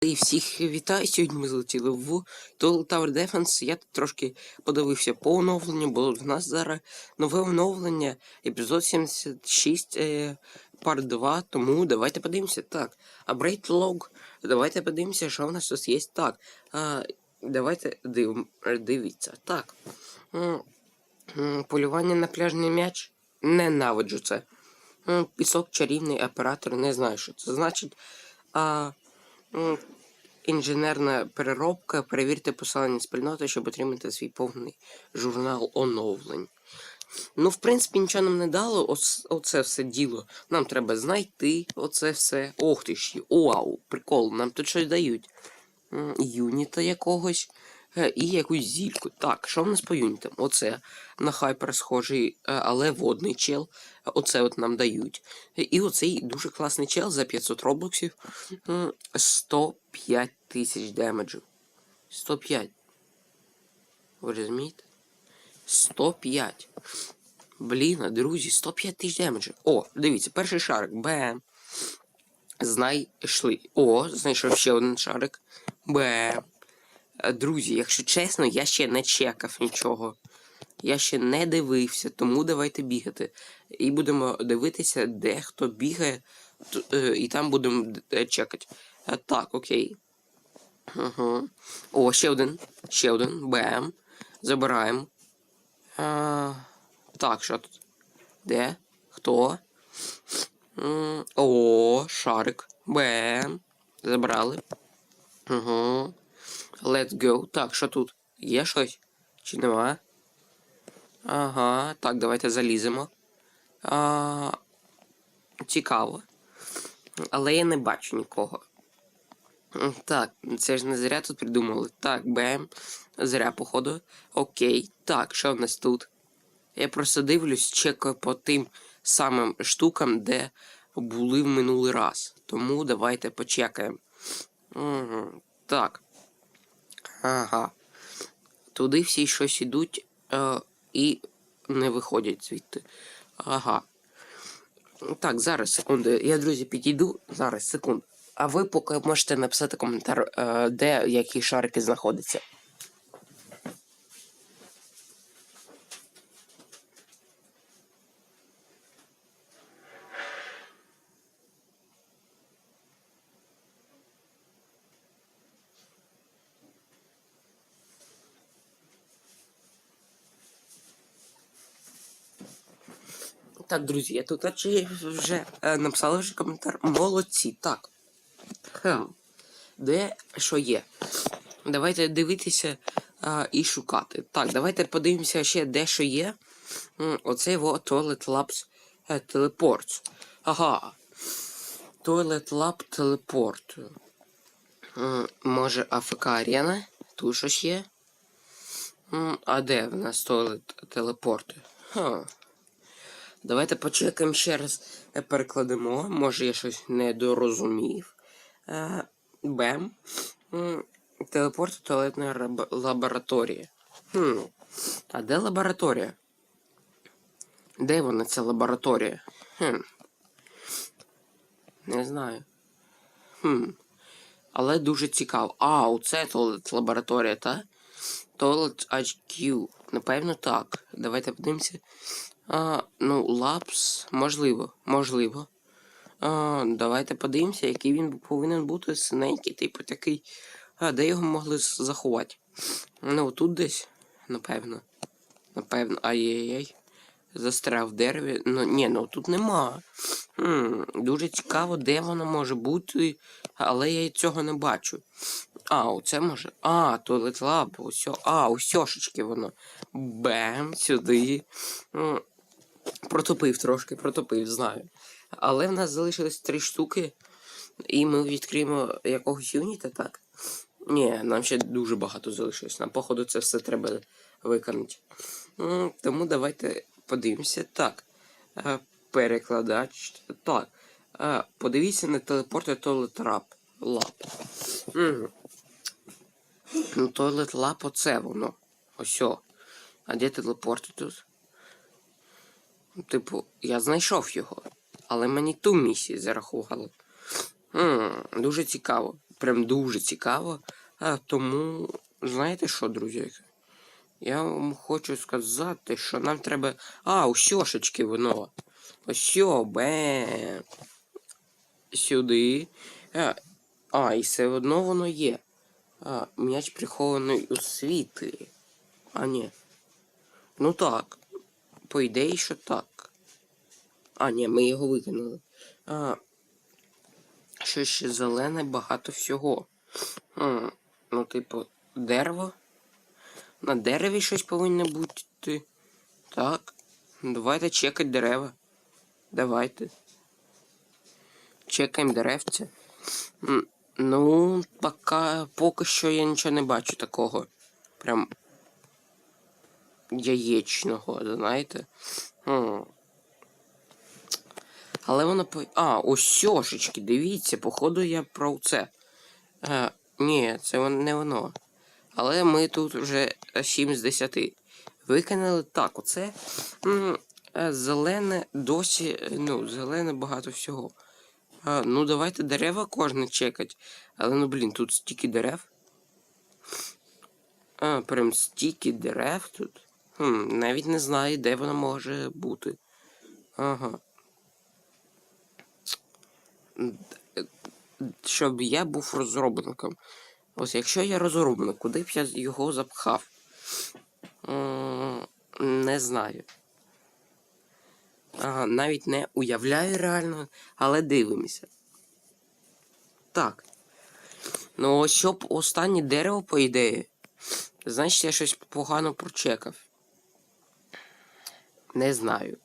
І всіх вітаю. Сьогодні ми злетіли в Total Tower Defense. Я тут трошки подивився по оновленню, бо в нас зараз нове оновлення, епізод 76, е, пар 2, тому давайте подивимося. Так, Upgrade Log. Давайте подивимося, що в нас тут є. Так, а, давайте див, дивіться. Так. Полювання на пляжний м'яч. Ненавиджу це. Пісок чарівний оператор, не знаю, що це значить. А, інженерна переробка. Перевірте посилання спільноти, щоб отримати свій повний журнал оновлень. Ну, в принципі, нічого нам не дало. Оце все діло. Нам треба знайти оце все. Ох ти ж, вау, прикол, нам тут щось дають. Юніта якогось. Е, І якусь зільку. Так, що в нас по юнітам? Оце на хайпер схожий, е, але водний чел. Оце от нам дають. Е, І оцей дуже класний чел за 500 робоксів. 105 тисяч демеджу. 105. Ви розумієте? 105. Блін, друзі, 105 тисяч демеджу. О, дивіться, перший шарик. Бем. Знайшли. О, знайшов ще один шарик. Бем. Е, Друзі, якщо чесно, я ще не чекав нічого. Я ще не дивився, тому давайте бігати. І будемо дивитися, де хто бігає, е, і там будемо е, чекати. Так, окей. Угу. О, ще один. Ще один. Бем. Забираємо. А, так, що тут? Де? Хто? О, шарик. Бем. Забрали. Угу. Let's go. Так, що тут? Є щось? Чи нема? Ага, так, давайте заліземо. А, цікаво. Але я не бачу нікого. Так, це ж не зря тут придумали. Так, бем. Зря, походу. Окей. Так, що в нас тут? Я просто дивлюсь, чекаю по тим самим штукам, де були в минулий раз. Тому давайте почекаємо. Угу. Так. Ага. Туди всі щось ідуть е, і не виходять звідти. Ага. Так, зараз, секунду. Я, друзі, підійду. Зараз, секунду. А ви поки можете написати коментар, е, де які шарики знаходяться. Так, друзі, я тут чи вже е, написали вже коментар. Молодці. Так. Хм. Де що є? Давайте дивитися е, і шукати. Так, давайте подивимося ще де що є. М, Оцей во Toilet Labs е, Teleport. Ага. Toilet Lab Teleport. Може АФК Арена? Тут щось є. А де в нас Toilet Телепорт? Ха. Давайте почекаємо ще раз е, перекладемо. Може я щось недорозумів. Е, Бем. Телепорт туалетної лабораторії. Хм. А де лабораторія? Де вона ця лабораторія? Хм. Не знаю. Хм. Але дуже цікаво. А, оце туалет лабораторія, та? Toilet HQ. Напевно, так. Давайте подивимося. А, ну, лапс, можливо, можливо. А, давайте подивимося, який він повинен бути синенький, типу такий. А, де його могли заховати? Ну, тут десь, напевно. Напевно. Ай-яй-яй. Застряв в дереві. Ну, ні, ну тут нема. Хм, дуже цікаво, де воно може бути, але я цього не бачу. А, оце може. А, туалет лаб, усьо. А, усьошечки воно. Бем, сюди. Протопив трошки, протопив, знаю. Але в нас залишилось три штуки, і ми відкриємо якогось юніта, так? Ні, нам ще дуже багато залишилось. Нам, походу, це все треба виконати. Тому давайте подивимося. Так. Е, Перекладач. Так. Е, Подивіться на телепорти Lab. Lab. Угу. Ну, Toilet Lab оце воно. Ось. о. А де телепорти тут? Типу, я знайшов його, але мені ту місію зарахували. Хм, дуже цікаво. прям дуже цікаво. А, тому, знаєте що, друзі? Я вам хочу сказати, що нам треба. А, усьошечки воно. Ось, бе. Сюди. А, а, і все одно воно є. А, м'яч прихований у світлі. А, ні. Ну так. По ідеї, що так. А, ні, ми його викинули. А, що ще зелене, багато всього. Хм, ну, типу, дерево. На дереві щось повинно бути. Так. Давайте чекати дерева. Давайте. Чекаємо деревця. Ну, пока, поки що я нічого не бачу такого. Прям яєчного, знаєте. Але воно по. А, ось сьошечки, дивіться, походу я про це. Е, ні, це не воно. Але ми тут вже 7 з 10. Викинули так, оце м, е, зелене досі. е, Ну, зелене багато всього. А, ну, давайте дерева кожне чекать. Але ну блін, тут стільки дерев. А, прям стільки дерев тут. Хм, навіть не знаю, де воно може бути. Ага. Щоб я був розробником. Ось якщо я розробник, куди б я його запхав? Не знаю. Ага, навіть не уявляю реально, але дивимося. Так. Ну, щоб останнє дерево, по ідеї. Значить, я щось погано прочекав. Не знаю.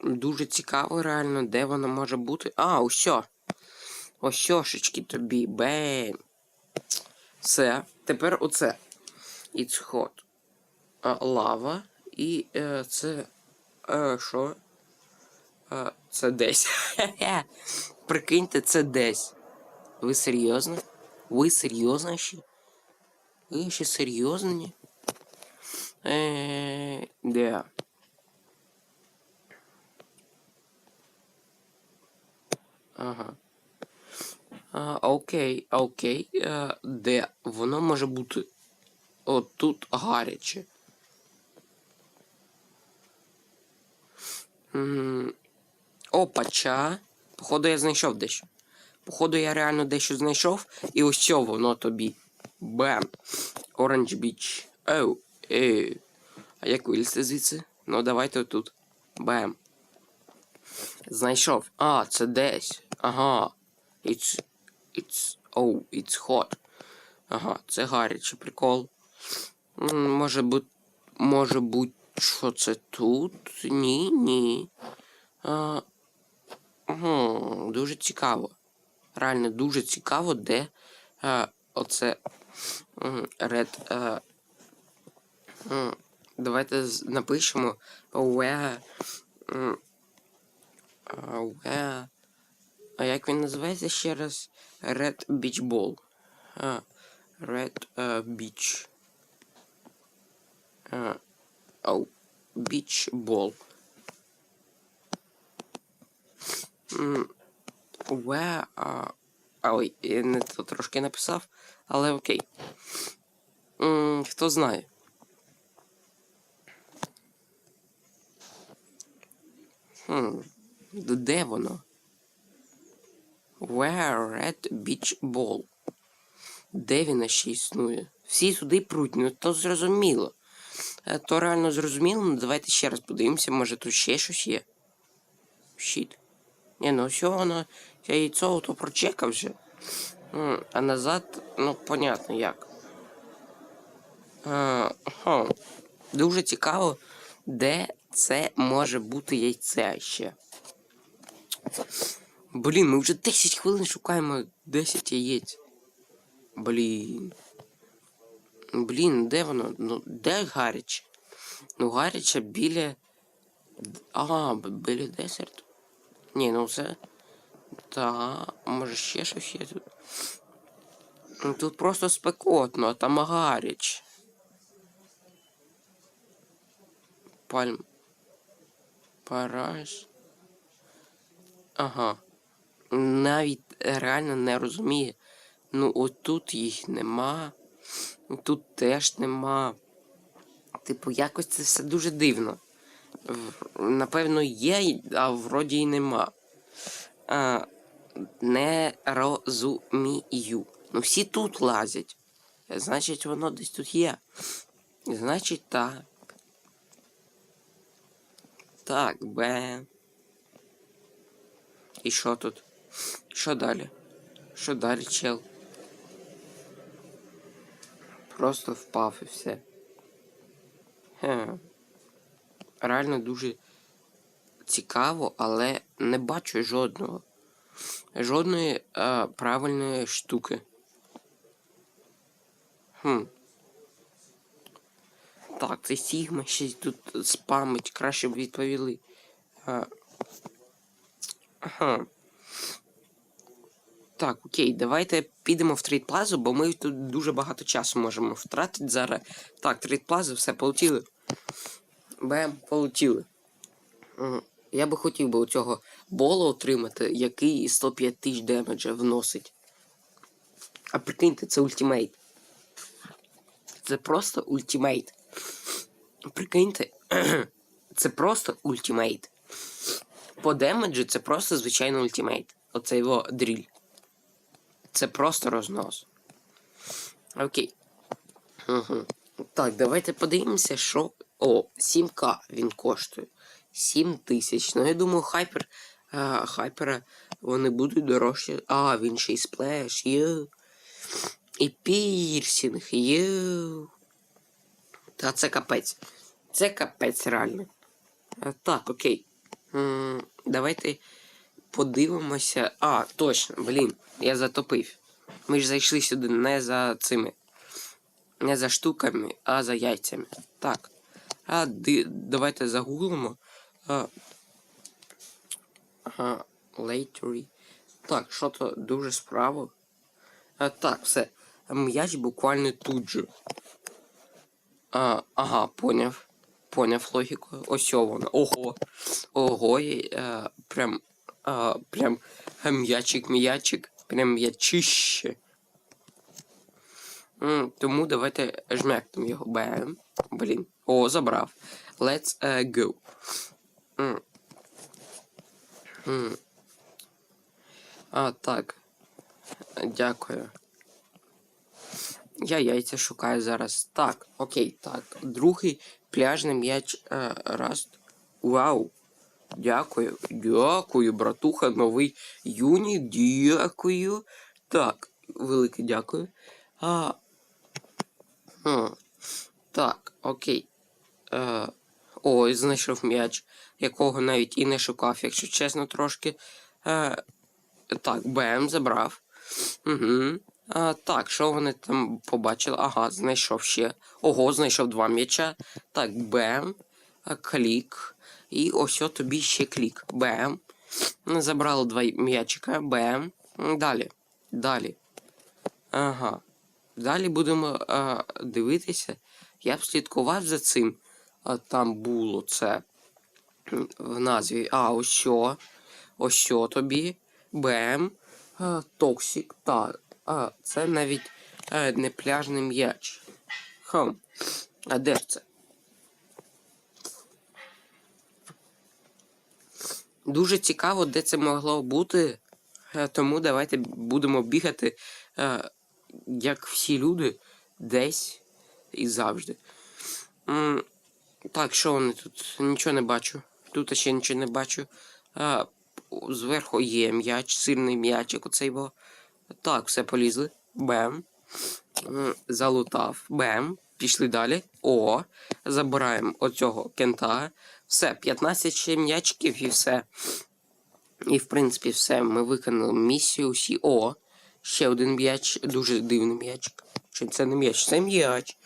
Дуже цікаво, реально, де воно може бути. А, усьо. Осьошечки тобі. Бем. Все. Тепер оце. It's hot. Лава. І е, це. Е, що? Е, це десь. Прикиньте, це десь. Ви серйозно? Ви серйозно ще? Ви ще серйозні? Е, де? Ага. А, окей, окей. Е, де? Воно може бути. От тут гаряче. Опача. Походу, я знайшов дещо. Походу, я реально дещо знайшов. І ось що воно тобі. Бем. Оранж Біч. Оу. Еу. А як вилізти звідси? Ну, давайте отут. Бем. Знайшов. А, це десь. Ага. It's. It's. Oh, it's hot. Ага, це гаряче, прикол. Може бути. Може бути, що це тут? Ні, ні. А, угу, дуже цікаво. Реально дуже цікаво, де а, оце м, Red. А, давайте напишемо where. where. А як він називається ще раз? Red Beach Ball. А, Red uh, Beach. А, oh, Beach Ball. М, Where. А, ой, я не то трошки написав, але окей. М, Хто знає? Хм, де воно? Where Red Beach Ball? Де він ще існує? Всі сюди пруть, ну то зрозуміло. Е, То реально зрозуміло, ну давайте ще раз подивимося, може тут ще щось є. Щит. Ні, ну все воно, я яйцо то прочекав вже. А назад, ну, понятно як. А, ага. Дуже цікаво, де це може бути яйце ще. Блін, ми вже 10 хвилин шукаємо 10 яєць. Блін. Блін, де воно? Ну, де гаряче? Ну, гаряче біля. А, біля десерту. Ні, ну це. Та, може ще щось є тут. Ну, Тут просто спекотно, а там гаряче. Пальм. Параж. Ага. Навіть реально не розуміє. Ну, отут їх нема. Тут теж нема. Типу, якось це все дуже дивно. Напевно, є, а вроді й нема. А, не розумію. Ну, всі тут лазять. Значить, воно десь тут є. Значить, так. Так, Б. І що тут? Що далі? Що далі, чел? Просто впав і все. Хе. Реально дуже цікаво, але не бачу жодного. Жодної е, правильної штуки. Хм. Так, це Сігма щось тут спамить, краще б відповіли. А, ага. Так, окей, давайте підемо в трейд плазу, бо ми тут дуже багато часу можемо втратити зараз. Так, трейд плазу, все, полетіли. Бем, полетіли. Я би хотів би у цього бола отримати, який 105 тисяч демеджа вносить. А прикиньте, це ультимейт. Це просто ультимейт. Прикиньте, це просто ультимейт. По демеджу це просто звичайний ультимейт. Оце його дріль. Це просто рознос. Окей. Угу. Так, давайте подивимося, що. О, 7К він коштує. 7 тисяч. Ну, я думаю, хайпер. А, хайпера вони будуть дорожчі. А, він ще й сплеш, є. І пірсінг, є. Та це капець. Це капець реально. А, так, окей. М, давайте подивимося. А, точно, блін, я затопив. Ми ж зайшли сюди не за цими. Не за штуками, а за яйцями. Так. А ди, давайте загуглимо. А, ага, latery. Так, що то дуже справа. А, так, все. М'яч буквально тут же. А, ага, поняв. Поняв логіку. Ось воно. Ого. Ого, і, е, прям. А, прям м'ячик-м'ячик. Прям м'ячище. Тому давайте жмякнемо його. Бем. Блін. О, забрав. Let's uh, go. М. М. А, так. Дякую. Я яйця шукаю зараз. Так, окей, так. Другий пляжний м'яч е, раз. Вау. Дякую. Дякую, братуха, новий юні. Дякую. Так, велике дякую. А. Хм. Так, окей. Е, ой, знайшов м'яч, якого навіть і не шукав, якщо чесно, трошки. Е, так, БМ забрав. Угу. А, так, що вони там побачили? Ага, знайшов ще. Ого, знайшов два м'яча. Так, БМ, а, клік. І ось тобі ще клік. БМ. Забрали два м'ячика. БМ. Далі. Далі. Ага. Далі будемо а, дивитися. Я б слідкував за цим. А там було це в назві. А, ось що. Ось що тобі. БМ. А, Токсік. Так. А, це навіть е, не пляжний м'яч. Хм. А де ж це? Дуже цікаво, де це могло бути. Е, Тому давайте будемо бігати, е, як всі люди, десь і завжди. Так, що вони тут? Нічого не бачу. Тут ще нічого не бачу. Зверху є м'яч, сильний м'ячик оцей бо. Так, все полізли. Бем. Залутав. Бем. Пішли далі. О, забираємо оцього кента. Все, 15 ще м'ячиків і все. І в принципі все. Ми виконали місію усі. О, ще один м'яч, дуже дивний м'ячик. Чи це не м'яч? Це м'яч.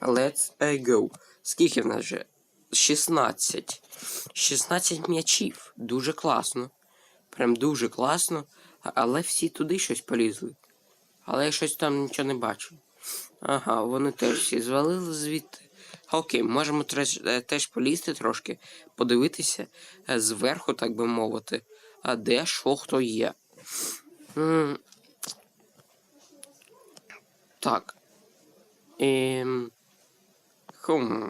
Let's uh, go. Скільки в нас вже? 16. 16 м'ячів. Дуже класно. Прям дуже класно. Але всі туди щось полізли. Але я щось там нічого не бачу. Ага, вони теж всі звалили звідти. Окей, можемо е, теж полізти трошки, подивитися е, зверху, так би мовити, а де що хто є. Так. Ем... Хм.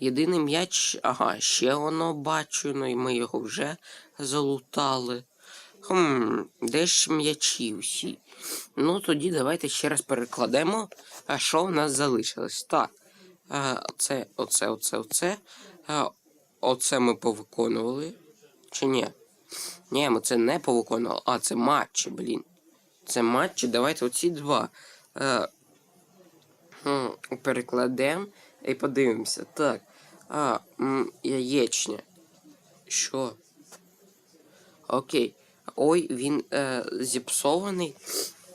Єдиний м'яч. Ага, ще воно бачу, ну і ми його вже залутали. Хм, де ж м'ячі всі? Ну, тоді давайте ще раз перекладемо, а що в нас залишилось. Так. Це, оце, оце, оце. Оце ми повиконували. Чи ні? Ні, ми це не повиконували. А, це матчі, блін. Це матчі, давайте оці два. Перекладемо і подивимося. Так. А, яєчня. Що? Окей. Ой, він е, зіпсований.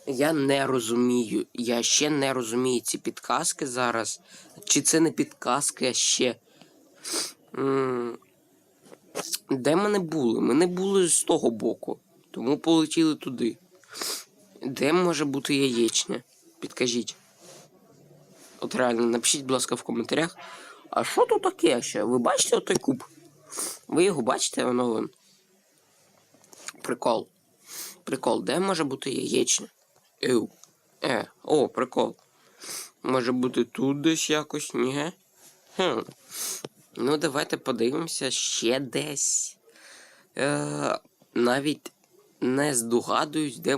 Я не розумію. Я ще не розумію ці підказки зараз. Чи це не підказки, а ще. Де ми не були? Ми не були з того боку. Тому полетіли туди. Де може бути яєчня? Підкажіть. От реально, напишіть, будь ласка, в коментарях. А що тут таке ще? Ви бачите отой куб? Ви його бачите, воно вон. Прикол. Прикол, де може бути яєчня? Еу. Е, о, прикол. Може бути тут десь якось, ні? Хм. Ну, давайте подивимося ще десь. Е, навіть не здогадуюсь, де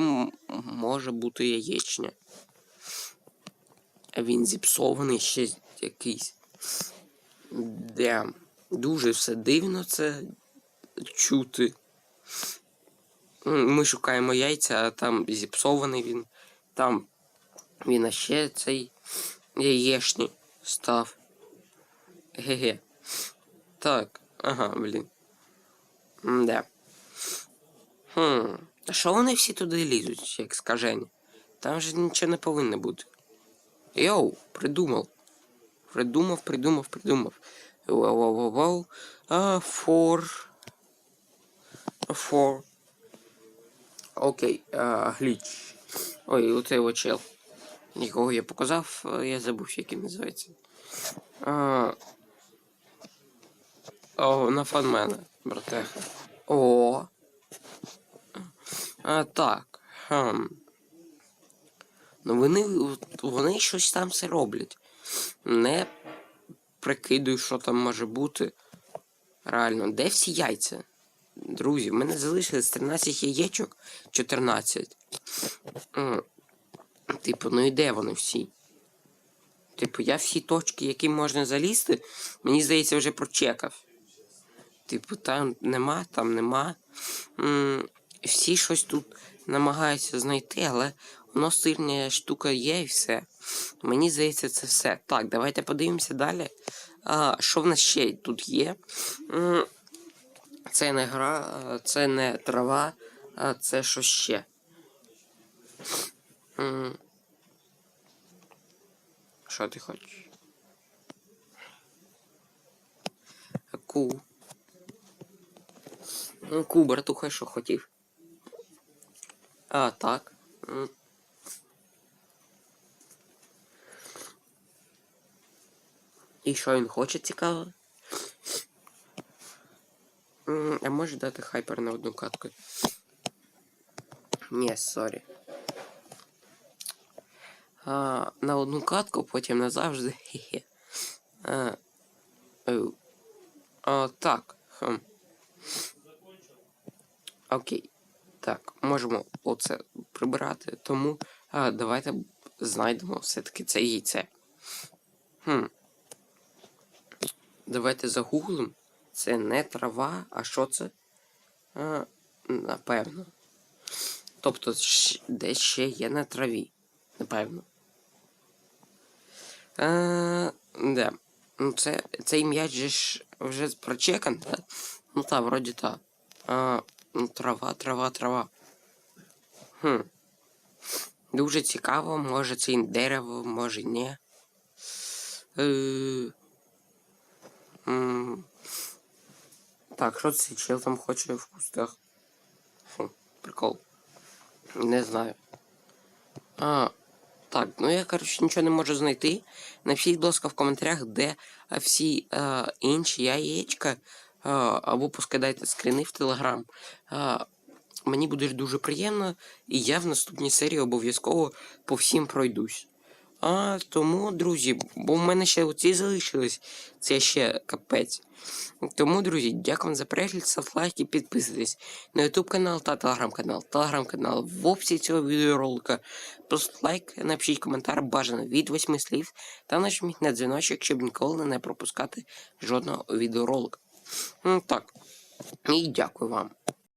може бути яєчня. Він зіпсований ще якийсь. Де. Дуже все дивно це чути. Ми шукаємо яйця, а там зіпсований він. Там він ще цей яєшній став. Ге-ге. Так, ага, блін. Де. Хм. А що вони всі туди лізуть, як скажені? Там же нічого не повинно бути. Йоу, придумав. Придумав, придумав, придумав. Вау. А, фор. Фор. Окей, а, гліч. Ой, оцей от чел. Нікого я показав, я забув, як він називається. А, о, на фанмена, братеха. О. А, так. Хм. Ну вони, вони щось там все роблять. Не прикидую, що там може бути. Реально, де всі яйця? Друзі, в мене залишилось 13 яєчок, 14. Типу, ну і де вони всі? Типу, я всі точки, які можна залізти, мені здається, вже прочекав. Типу, там нема, там нема. Всі щось тут намагаються знайти, але воно сильна штука є і все. Мені здається, це все. Так, давайте подивимося далі. А, що в нас ще тут є? Це не гра, це не трава, а це що ще. Що ти хочеш? Ку. Ну, Ку, братуха, що хотів. А, так. І що він хоче цікаво? А може дати хайпер на одну катку? Ні, сорі. А, на одну катку, потім назавжди. Хе-хе. А, а, так. Хм. Окей. Так, можемо оце прибирати. Тому а, давайте знайдемо все-таки це яйце. Хм. Давайте загуглимо. Це не трава, а що це? А, напевно. Тобто, десь ще є на траві. Напевно. А, де. Ну, це, цей м'яч ж вже прочекан, так? Ну так, вроді так. А, ну, трава, трава, трава. Хм. Дуже цікаво, може це дерево, може ні. Е, Так, що цей чел там хоче в кустах? Хм, прикол. Не знаю. А, так, ну я, коротше, нічого не можу знайти. Напишіть, будь ласка, в коментарях, де всі е, інші яєчка, е, або поскидайте скріни в Телеграм. Е, Мені буде дуже приємно, і я в наступній серії обов'язково по всім пройдусь. А тому, друзі, бо в мене ще оці залишились, це ще капець. Тому, друзі, дякую вам за перегляд, ставте лайки, підписуйтесь на YouTube канал та телеграм-канал. Телеграм-канал в описі цього відеоролика. Просто лайк, напишіть коментар бажано від 8 слів та нажміть на дзвіночок, щоб ніколи не пропускати жодного відеоролика. Ну так. І дякую вам.